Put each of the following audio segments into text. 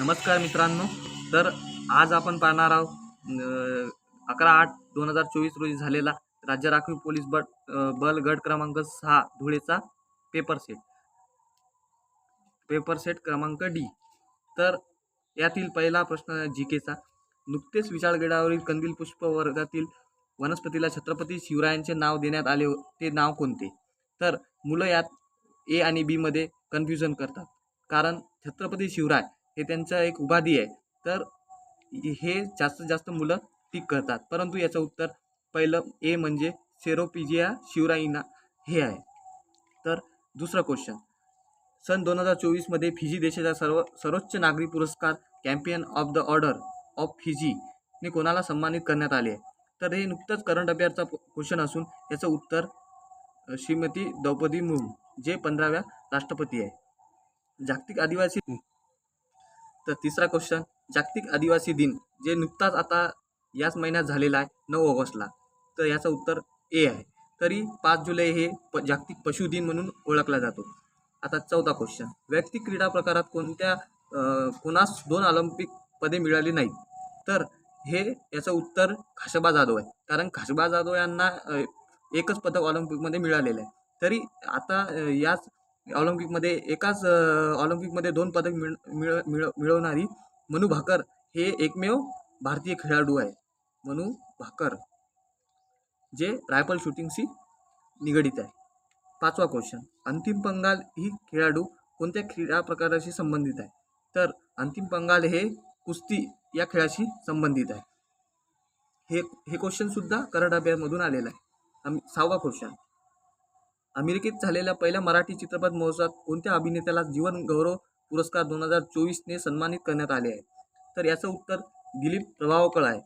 नमस्कार मित्रांनो. तर आज आपण पाहणार आहोत अकरा आठ दोन हजार चोवीस रोजी झालेला राज्य राखीव पोलीस बट बल गट क्रमांक सहा धुळेचा पेपर सेट पेपर सेट क्रमांक डी तर यातील पहिला प्रश्न जी केचा नुकतेच विशाळगडावरील कंदील पुष्प वर्गातील वनस्पतीला छत्रपती शिवरायांचे नाव देण्यात आले हो-, ते नाव कोणते? तर मुलं यात ए आणि बीमध्ये कन्फ्युजन करतात. कारण छत्रपती शिवराय हे त्यांचं एक उपाधी आहे. तर हे जास्तीत जास्त मुलं टिक करतात. परंतु याचं उत्तर पहिलं ए म्हणजे सेरोपिजिया शिवराईना हे आहे. तर दुसरं क्वेश्चन सन दोन हजार चोवीसमध्ये फिजी देशाचा सर्व सर्वोच्च नागरी पुरस्कार companion of the order of फिजीने कोणाला सन्मानित करण्यात आले? आहे तर हे नुकतंच करंट अफेअरचा क्वेश्चन असून याचं उत्तर श्रीमती द्रौपदी मुर्मू जे पंधराव्या राष्ट्रपती आहे. जागतिक आदिवासी तर तिसरा क्वेश्चन जागतिक आदिवासी दिन जे नुकताच आता याच महिन्यात झालेला आहे नऊ ऑगस्टला. तर याचं उत्तर ए आहे. तरी पाच जुलै हे प जागतिक पशु दिन म्हणून ओळखला जातो. आता चौथा क्वेश्चन वैयक्तिक क्रीडा प्रकारात कोणत्या कोणास दोन ऑलिम्पिक पदे मिळाली नाहीत? तर हे याचं उत्तर खाशबा जाधव आहे. कारण खाशबा जाधव यांना एकच पदक ऑलिम्पिकमध्ये मिळालेलं आहे. तरी आता याच ऑलिम्पिकमध्ये एकाच ऑलिम्पिकमध्ये दोन पदक मिळ मिळ मिळ मिळवणारी मनू भाकर हे एकमेव भारतीय खेळाडू आहे. मनू भाकर जे रायफल शूटिंगशी निगडित आहे. पाचवा क्वेश्चन अंतिम पंगाल ही खेळाडू कोणत्या क्रीडा प्रकाराशी संबंधित आहे? तर अंतिम पंगाल हे कुस्ती या खेळाशी संबंधित आहे. हे हे क्वेश्चनसुद्धा करंट अफेअरमधून आलेलं आहे. आम्ही सहावा क्वेश्चन अमेरिकेत झालेल्या पहिल्या मराठी चित्रपट महोत्सवात कोणत्या अभिनेत्याला जीवन गौरव पुरस्कार दोन हजार चोवीसने सन्मानित करण्यात आले आहे? तर याचं उत्तर दिलीप प्रभावकळ आहे.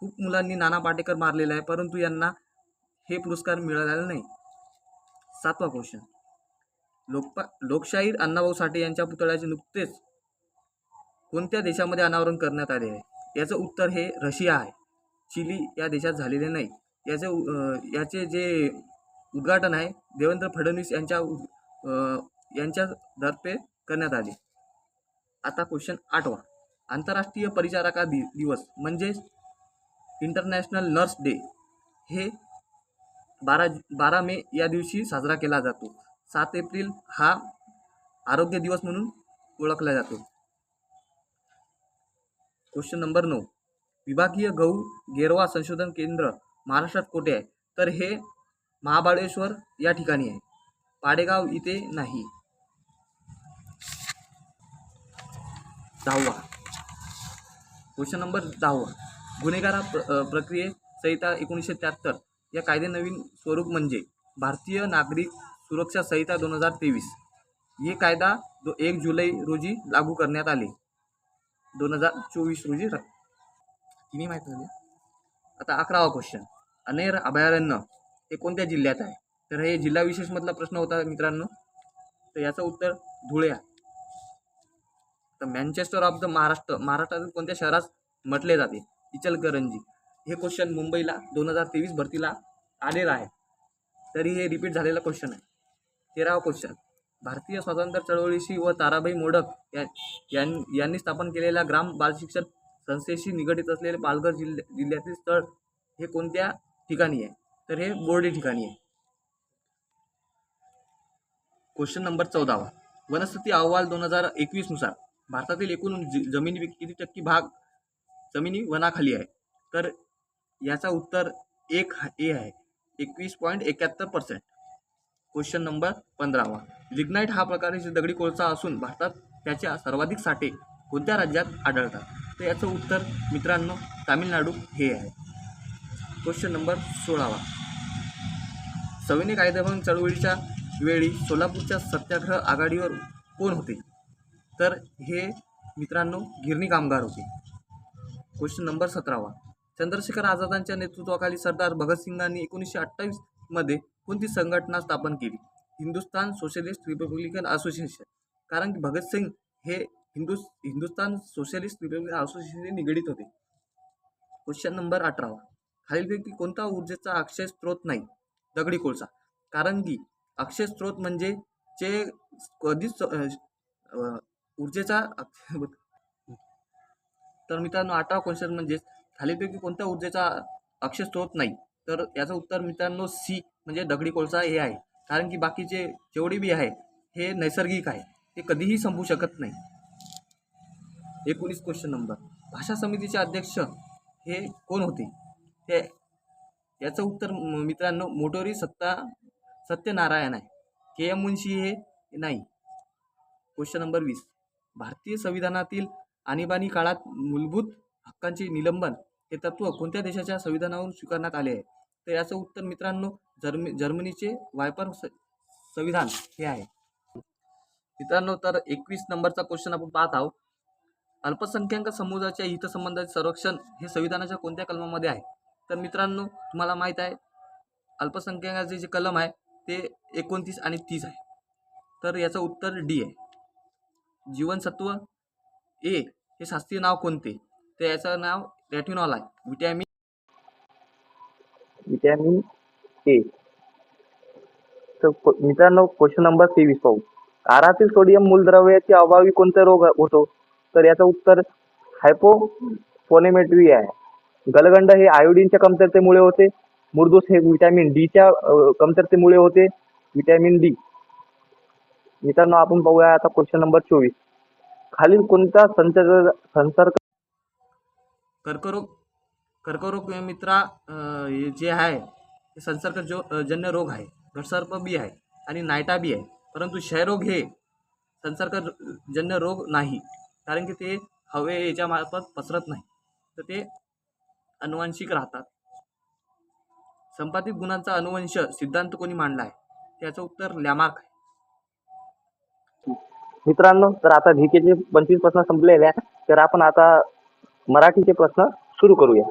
खूप मुलांनी नाना पाटेकर मारलेला आहे परंतु यांना हे पुरस्कार मिळालेला नाही. सातवा क्वेश्चन लोकपा लोकशाहीर अण्णाभाऊ साठे यांच्या पुतळ्याचे नुकतेच कोणत्या देशामध्ये अनावरण करण्यात आले आहे? याचं उत्तर हे रशिया आहे. चिली या देशात झालेले नाही. याचे याचे जे उद्घाटन आहे. देवेंद्र फडणवीस यांच्या यांच्या अं, यांच्यातर्फे करण्यात आले. आता क्वेश्चन आठवा. आंतरराष्ट्रीय परिचारका दि दिवस म्हणजेच इंटरनॅशनल नर्स डे हे बारा बारा मे या दिवशी साजरा केला जातो. सात एप्रिल हा आरोग्य दिवस म्हणून ओळखला जातो. क्वेश्चन नंबर नऊ. विभागीय गहू गेरवा संशोधन केंद्र महाराष्ट्रात कोठे आहे? तर हे महाबळेश्वर या ठिकाणी आहे. पाडेगाव इथे नाही. दहावा क्वेश्चन नंबर दहावा गुन्हेगारा प्र प्रक्रिये संहिता एकोणीसशे त्र्याहत्तर. या कायदे नवीन स्वरूप म्हणजे भारतीय नागरिक सुरक्षा संहिता दोन हजार तेवीस. हे कायदा दो एक जुलै रोजी लागू करण्यात आले. दोन हजार चोवीस रोजी तिन्ही माहीत झाली? आता अकरावा क्वेश्चन अनेर अभयारण्य. हे कोणत्या जिल्ह्यात आहे? तर हे जिल्हा विशेषमधला प्रश्न होता मित्रांनो. तर याचं उत्तर धुळे आहे. तर मँचेस्टर ऑफ द महाराष्ट्र महाराष्ट्रातील कोणत्या शहरात म्हटले जाते? इचलकरंजी. हे क्वेश्चन मुंबईला दोन हजार तेवीस भरतीला आलेलं आहे. तरी हे रिपीट झालेलं क्वेश्चन आहे. तेरावा क्वेश्चन भारतीय स्वातंत्र्य चळवळीशी व ताराबाई मोडक या यां- यांनी स्थापन केलेल्या ग्राम बाल शिक्षण संस्थेशी निगडित असलेले पालघर जिल्ह्या जिल्ह्यातील स्थळ हे कोणत्या ठिकाणी आहे? तर हे बोर्डी ठिकाणी आहे. क्वेश्चन नंबर चौदावा. वनस्पती अहवाल दोन हजार एकवीसनुसार भारतातील एकूण ज जमिनी किती टक्के भाग जमिनी वनाखाली आहे? तर याचा उत्तर एक हा- ए आहे. एकवीस पॉईंट एकाहत्तर पर्सेंट क्वेश्चन नंबर पंधरावा. लिग्नाईट हा प्रकारचे दगडी कोळसा असून भारतात त्याचे सर्वाधिक साठे कोणत्या राज्यात आढळतात? तर याचं उत्तर मित्रांनो तामिळनाडू हे आहे. क्वेश्चन नंबर सोळावा. सविनय कायदेभंग चळवळीच्या वेळी सोलापूरच्या सत्याग्रह आघाडीवर कोण होते? तर हे मित्रांनो गिरणी कामगार होते. क्वेश्चन नंबर सतरावा. चंद्रशेखर आझादांच्या नेतृत्वाखाली सरदार भगतसिंगांनी एकोणीसशे अठ्ठावीसमध्ये कोणती संघटना स्थापन केली? Hindustan socialist republican association. कारण की भगतसिंग हे हिंदू हिंदुस्तान सोशलिस्ट रिपब्लिकन असोसिएशनशी निगडीत होते. क्वेश्चन नंबर अठरावा. खालीलपैकी कोणता ऊर्जेचा अक्षय स्रोत नाही? दगडी कोळसा. कारण की अक्षय स्रोत म्हणजे जे कधीच ऊर्जेचा तर मित्रांनो आठवा क्वेश्चन म्हणजेच खालीलपैकी कोणत्या ऊर्जेचा अक्षय स्त्रोत नाही? तर याचं उत्तर मित्रांनो सी म्हणजे दगडी कोळसा हे आहे. कारण की बाकीचे जेवढे बी आहे हे नैसर्गिक आहे. ते कधीही संपू शकत नाही. एकोणीस क्वेश्चन नंबर. भाषा समितीचे अध्यक्ष हे कोण होते? ते याचं उत्तर म- मित्रांनो मोटोरी सत्ता सत्यनारायण आहे. के एम मुन्शी हे नाही. क्वेश्चन नंबर वीस. भारतीय संविधानातील आणीबाणी काळात मूलभूत हक्कांचे निलंबन हे तत्व कोणत्या देशाच्या संविधानावरून स्वीकारण्यात आले आहे? तर याचं उत्तर मित्रांनो जर्मी जर्मनीचे वायपर स- संविधान हे आहे. मित्रांनो तर एकवीस नंबरचा क्वेश्चन आपण पाहत आहोत. अल्पसंख्याक समुदायाच्या हितसंबंधाचे संरक्षण हे संविधानाच्या कोणत्या कलमामध्ये आहे? तर मित्रांनो तुम्हाला माहीत आहे अल्पसंख्याकाचे जे कलम आहे ते एकोणतीस आणि तीस आहे. तर याचं उत्तर डी आहे. जीवनसत्व ए हे शास्त्रीय नाव कोणते? तर याचं नाव रॅटिनॉल आहे. विटॅमिन विटॅमिन ए तर मित्रांनो क्वेश्चन नंबर तेवीस पाहू. आहारातील सोडियम मूलद्रव्याचे अभावी कोणता रोग होतो? तर याचं उत्तर हायपोफोनेमेट्री आहे. गलगंड हे आयोडीनच्या कमतरतेमुळे होते. मुरदूस हे व्हिटॅमिन डीच्या कमतरतेमुळे होते. विटॅमिन डी मित्रांनो आपण पाहूया आता क्वेश्चन नंबर चोवीस. खालील कोणता संसर्ग संसर्ग कर्करोग कर्करोग मित्रा जे आहे ते संसर्ग जो जन्य रोग आहे. घटसर्प बी आहे आणि नायटा बी आहे. परंतु क्षयरोग हे संसर्गजन्य रोग नाही. कारण की ते हवे याच्यामार्फत पसरत नाही. तर ते अनुवांशिक राहतात. संपादित गुणांचा अनुवंश सिद्धांत कोणी मांडला आहे? त्याचं उत्तर लॅमार्क आहे. मित्रांनो तर आता ढिकेचे पंचवीस प्रश्न संपलेले आहेत. तर आपण आता मराठीचे प्रश्न सुरू करूया.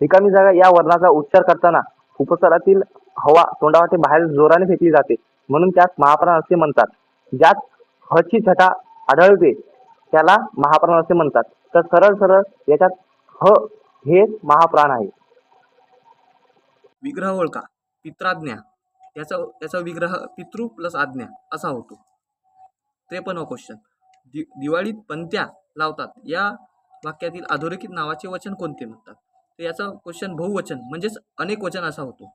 रिकामी जागा या वर्णाचा उच्चार करताना उपस्वरातील हवा तोंडावाटे बाहेर जोराने फेकली जाते. म्हणून त्यास महाप्राण असे म्हणतात. ज्यात हची छटा आढळते त्याला महाप्राण असे म्हणतात. तर सरळ सरळ याच्यात ह हे महाप्राण आहे. विग्रह ओळखा. पित्राज्ञा. याचा याचा विग्रह पितृ प्लस आज्ञा असा होतो. त्रेपन्न क्वेश्चन दि दिवाळीत पंत्या लावतात. या वाक्यातील अधोरेखित नावाचे वचन कोणते म्हणतात? तर याचा क्वेश्चन बहुवचन म्हणजेच अनेक वचन असा होतो.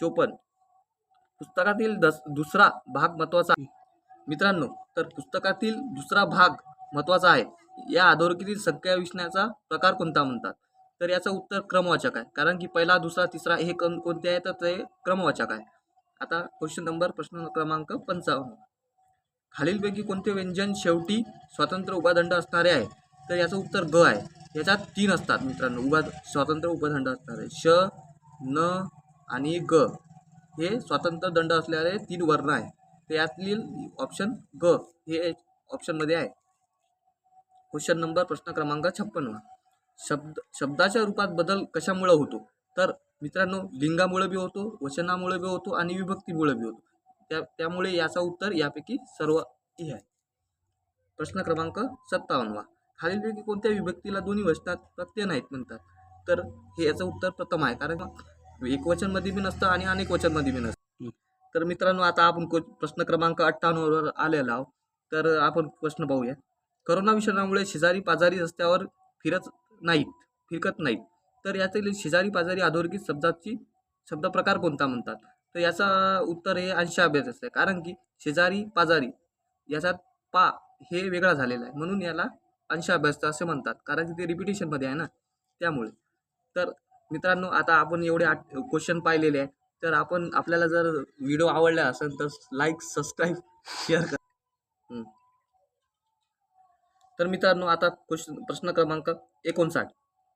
चोपन पुस्तकातील दस दुसरा भाग महत्त्वाचा आहे. मित्रांनो तर पुस्तकातील दुसरा भाग महत्त्वाचा आहे. या अधोरेखितील संख्या विसण्याचा प्रकार कोणता म्हणतात? तर याचं उत्तर क्रमवाचक आहे. कारण की पहिला दुसरा तिसरा हे कम कोणते आहे तर ते क्रमवाचक आहे. आता क्वेश्चन नंबर प्रश्न क्रमांक पंचावन्न. खालीलपैकी कोणते व्यंजन शेवटी स्वतंत्र उपादंड असणारे आहे? तर याचं उत्तर ग आहे. याच्यात तीन असतात मित्रांनो. उभा स्वतंत्र उपदंड असणारे. श न आणि ग. हे स्वतंत्र दंड असलेले तीन वर्ण आहे. तर यातील ऑप्शन ग हे ऑप्शनमध्ये आहे. क्वेश्चन नंबर प्रश्न क्रमांक छप्पन्न शब्द शब्दाच्या रूपात बदल कशामुळे होतो? तर मित्रांनो लिंगामुळे बी होतो वचनामुळे बी होतो आणि विभक्तीमुळे बी होतो. त्या त्यामुळे याचा उत्तर यापैकी सर्व हे आहे. प्रश्न क्रमांक सत्तावन्नवा खालीलपैकी कोणत्या विभक्तीला दोन्ही वचनात प्रत्यय नाहीत म्हणतात? तर हे याचं उत्तर प्रथम आहे कारण एक वचनमध्ये बी नसतं आणि अनेक वचनमध्ये बी नसतं. तर मित्रांनो आता आपण प्रश्न क्रमांक अठ्ठावन्नवर आलेलो आहोत. तर आपण प्रश्न पाहूया. करोना विषाणूमुळे शेजारी पाजारी रस्त्यावर फिरत नाहीत फिरकत नाहीत. तर यातील शेजारी पाजारी अधोरेखित शब्दाची शब्दप्रकार कोणता म्हणतात? तर याचा उत्तर हे अंशाभ्यास आहे कारण की शेजारी पाजारी याच्यात पा हे वेगळा झालेला आहे. म्हणून याला अंशाभ्यास असे म्हणतात. कारण की ते रिपिटेशनमध्ये आहे ना त्यामुळे. तर मित्रांनो आता आपण एवढे आठ क्वेश्चन पाहिलेले आहे तर आपण आपल्याला जर व्हिडिओ आवडला असेल तर लाईक सबस्क्राईब शेअर करा. तर मित्रांनो आता क्वेश्चन प्रश्न क्रमांक एकोणसाठ.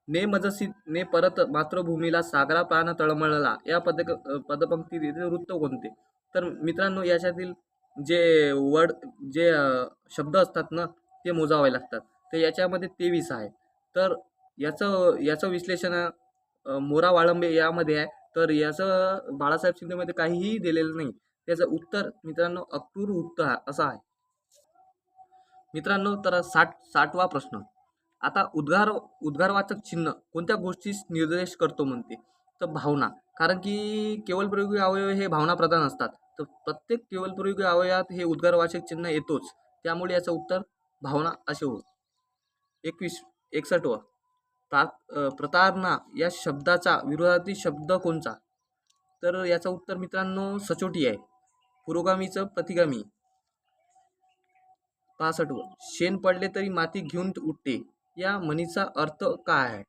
ने मजसी ने परत मातृभूमीला सागरा प्राण तळमळला. या पद पदपंक्तीतील वृत्त कोणते? तर मित्रांनो याच्यातील जे वर्ड जे शब्द असतात ना ते मोजावे लागतात. तर याच्यामध्ये तेवीस आहे. तर याचं याचं विश्लेषण मोरा वाळंबे यामध्ये आहे. तर याचं बाळासाहेब शिंदेमध्ये काहीही दिलेलं नाही. त्याचं उत्तर मित्रांनो अक्रूर उत्तर असं आहे. मित्रांनो तर साठ साठवा प्रश्न. आता उद्गार उद्गारवाचक चिन्ह कोणत्या गोष्टीस निर्देश करतो म्हणते? तर भावना. कारण की केवलप्रयोगी अवयव हे भावना प्रधान असतात. तर प्रत्येक केवलप्रयोगी अवयवात हे उद्गारवाचक चिन्ह येतोच. त्यामुळे याचं उत्तर भावना असे होत एकवीस एकसष्टवा. प्रा प्रतारणा या शब्दाचा विरोधातील शब्द कोणचा तर याचं उत्तर मित्रांनो सचोटी आहे. पुरोगामीचं प्रतिगामी. पासष्टवं शेण पडले तरी माती घेऊन उठते. या म्हणीचा अर्थ काय आहे?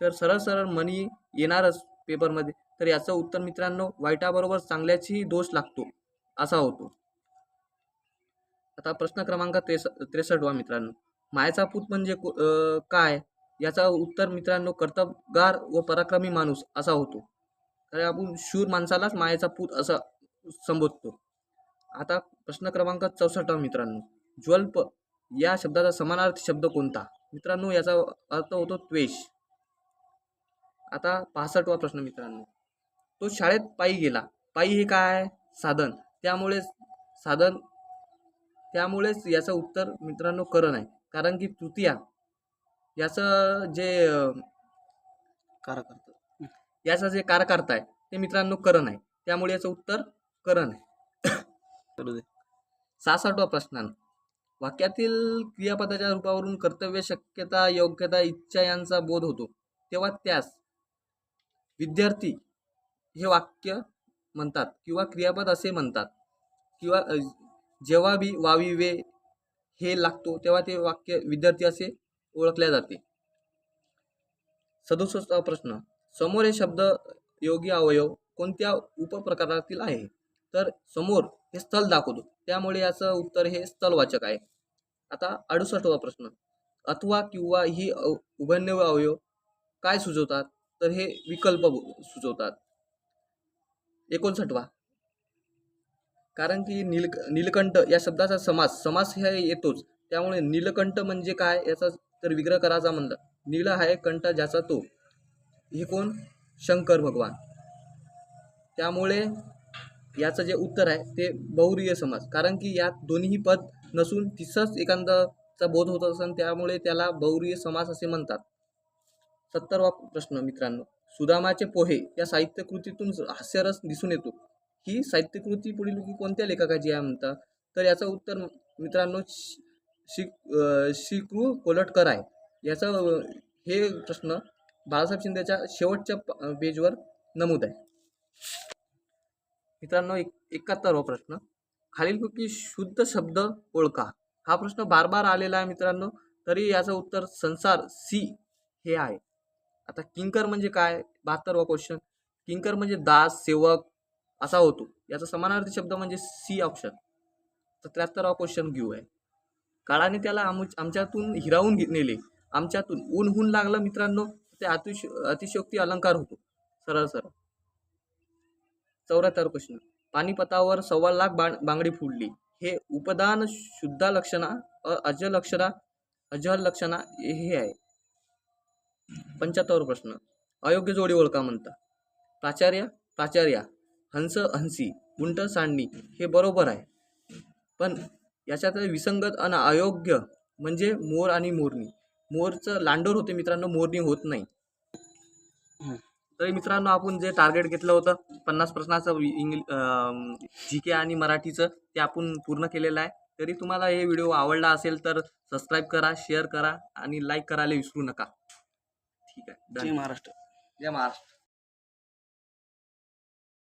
तर सरळ सरळ म्हणी येणारच पेपरमध्ये तर याचं उत्तर मित्रांनो वाईटाबरोबर चांगल्याचीही दोष लागतो असा होतो. आता प्रश्न क्रमांक त्रेस त्रेसष्टवा मित्रांनो. मायचा पूत म्हणजे को- काय? याचा उत्तर मित्रांनो कर्तबगार व पराक्रमी माणूस असा होतो. तर आपण शूर माणसालाच मायेचा पूत असं संबोधतो. आता प्रश्न क्रमांक चौसष्टवा मित्रांनो. ज्वल्प या शब्दाचा समानार्थी शब्द कोणता? मित्रांनो याचा अर्थ होतो त्वेष आता पासष्टवा प्रश्न मित्रांनो. तो शाळेत पायी गेला. पायी हे काय? साधन. त्यामुळे साधन त्यामुळेच याचं उत्तर मित्रांनो करण आहे कारण की तृतीया याचं जे अं, कार्यकर्ता याचं जे कारकर्ता आहे ते मित्रांनो करण आहे त्यामुळे याचं उत्तर करण आहे करू दे. सहासष्टवा प्रश्न वाक्यातील क्रियापदाच्या रूपावरून कर्तव्य शक्यता योग्यता इच्छा यांचा बोध होतो. तेव्हा त्यास विद्यार्थी हे वाक्य म्हणतात किंवा क्रियापद असे म्हणतात किंवा जेव्हा बी वावी वे हे लागतो तेव्हा ते वाक्य विद्यार्थी असे ओळखले जाते. सदुसष्टवा प्रश्न. समोर हे शब्द योगी अवयव कोणत्या उपप्रकारातील आहे? तर समोर हे स्थल दाखवतो. त्यामुळे याचं उत्तर हे स्थलवाचक आहे. आता अडुसष्टवा प्रश्न. अथवा किंवा ही अव- अवयव काय सुचवतात? तर हे विकल्प सुचवतात. एकोणसाठवा. कारण की नील नीलकंठ या शब्दाचा समास समास हे येतोच. त्यामुळे नीलकंठ म्हणजे काय याचा तर विग्रह करायचा म्हणलं नील हाय कंठ ज्याचा तो. हे कोण? शंकर भगवान. त्यामुळे याचं जे उत्तर आहे ते बहुरीय समास कारण की यात दोन्ही पद नसून तिसंच एखादाचा बोध होत असून त्यामुळे त्याला बहुरीय समास असे म्हणतात. सत्तरवा प्रश्न मित्रांनो. सुदामाचे पोहे या साहित्यकृतीतून हास्यरस दिसून येतो. ही साहित्यकृती पुढील की कोणत्या लेखकाची आहे म्हणतात तर याचं उत्तर मित्रांनो शि शिक्रू कोलटकर आहे. याचं हे प्रश्न बाळासाहेब शिंदेच्या शेवटच्या प- पेजवर नमूद आहे. मित्रांनो एक एकाहत्तरवा प्रश्न. खालीलपैकी शुद्ध शब्द ओळखा. हा प्रश्न बार बार आलेला आहे मित्रांनो तरी याचं उत्तर संसार सी हे आहे. आता किंकर म्हणजे काय? बहात्तरवा क्वेश्चन किंकर म्हणजे दास सेवक असा होतो. याचा समानार्थी शब्द म्हणजे सी ऑप्शन तर त्र्याहत्तरवा क्वेश्चन घेऊ आहे काळाने त्याला आम आमच्यातून हिरावून घे- नेले. आमच्यातून ऊन होऊन लागलं मित्रांनो ते अतिश अतिशयोक्ती अलंकार होतो. सरळ सरळ. चौऱ्याहत्तर क्वेश्चन पानिपतावर सव्वा लाख बां बांगडी फुडली. हे उपदान शुद्धा लक्षणा अ अज लक्षणा अजल लक्षणा हे आहे. पंच्याहत्तर प्रश्न. अयोग्य जोडी ओळखा म्हणता. प्राचार्य प्राचार्या हंस हंसी उंट सांडणी हे बरोबर आहे. पण याच्यात विसंगत आणि अयोग्य म्हणजे मोर आणि मोरणी. मोरचं लांडोर होते मित्रांनो मोरणी होत नाही. तरी मित्रांनो आपण जे टार्गेट घेतलं होतं पन्नास प्रश्नाचं इंग्लि जी के आणि मराठीचं ते आपण पूर्ण केलेलं आहे. तरी तुम्हाला हे व्हिडिओ आवडला असेल तर सबस्क्राईब करा शेअर करा आणि लाईक करायला विसरू नका. ठीक आहे जय महाराष्ट्र. जय महाराष्ट्र.